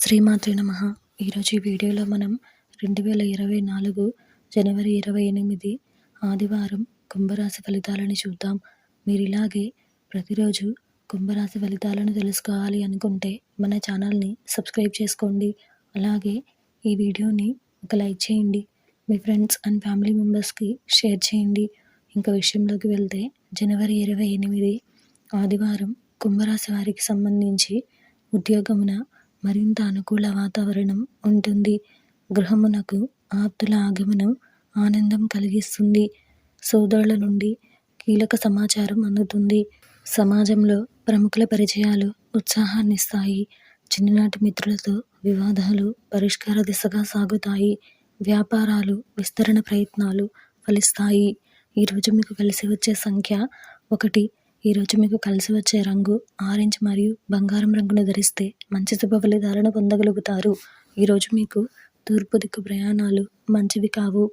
శ్రీమాత్రే నమ. ఈరోజు ఈ వీడియోలో మనం రెండు వేల ఇరవై నాలుగు జనవరి ఇరవై ఎనిమిది ఆదివారం కుంభరాశి ఫలితాలను చూద్దాం. మీరు ఇలాగే ప్రతిరోజు కుంభరాశి ఫలితాలను తెలుసుకోవాలి అనుకుంటే మన ఛానల్ని సబ్స్క్రైబ్ చేసుకోండి. అలాగే ఈ వీడియోని ఒక లైక్ చేయండి. మీ ఫ్రెండ్స్ అండ్ ఫ్యామిలీ మెంబర్స్కి షేర్ చేయండి. ఇంకా విషయంలోకి వెళ్తే జనవరి ఇరవై ఎనిమిది ఆదివారం కుంభరాశి వారికి సంబంధించి ఉద్యోగమున మరింత అనుకూల వాతావరణం ఉంటుంది. గృహమునకు ఆప్తుల ఆగమనం ఆనందం కలిగిస్తుంది. సోదరుల నుండి కీలక సమాచారం అందుతుంది. సమాజంలో ప్రముఖుల పరిచయాలు ఉత్సాహాన్ని ఇస్తాయి చిన్ననాటి మిత్రులతో వివాదాలు పరిష్కార దిశగా సాగుతాయి. వ్యాపారాలు విస్తరణ ప్రయత్నాలు ఫలిస్తాయి. ఈరోజు మీకు కలిసి వచ్చే సంఖ్య ఒకటి. ఈరోజు మీకు కలిసి వచ్చే రంగు ఆరెంజ్ మరియు బంగారం రంగును ధరిస్తే మంచి శుభ ఫలితాలను పొందగలుగుతారు. ఈరోజు మీకు తూర్పు దిక్కు ప్రయాణాలు మంచివి కావు.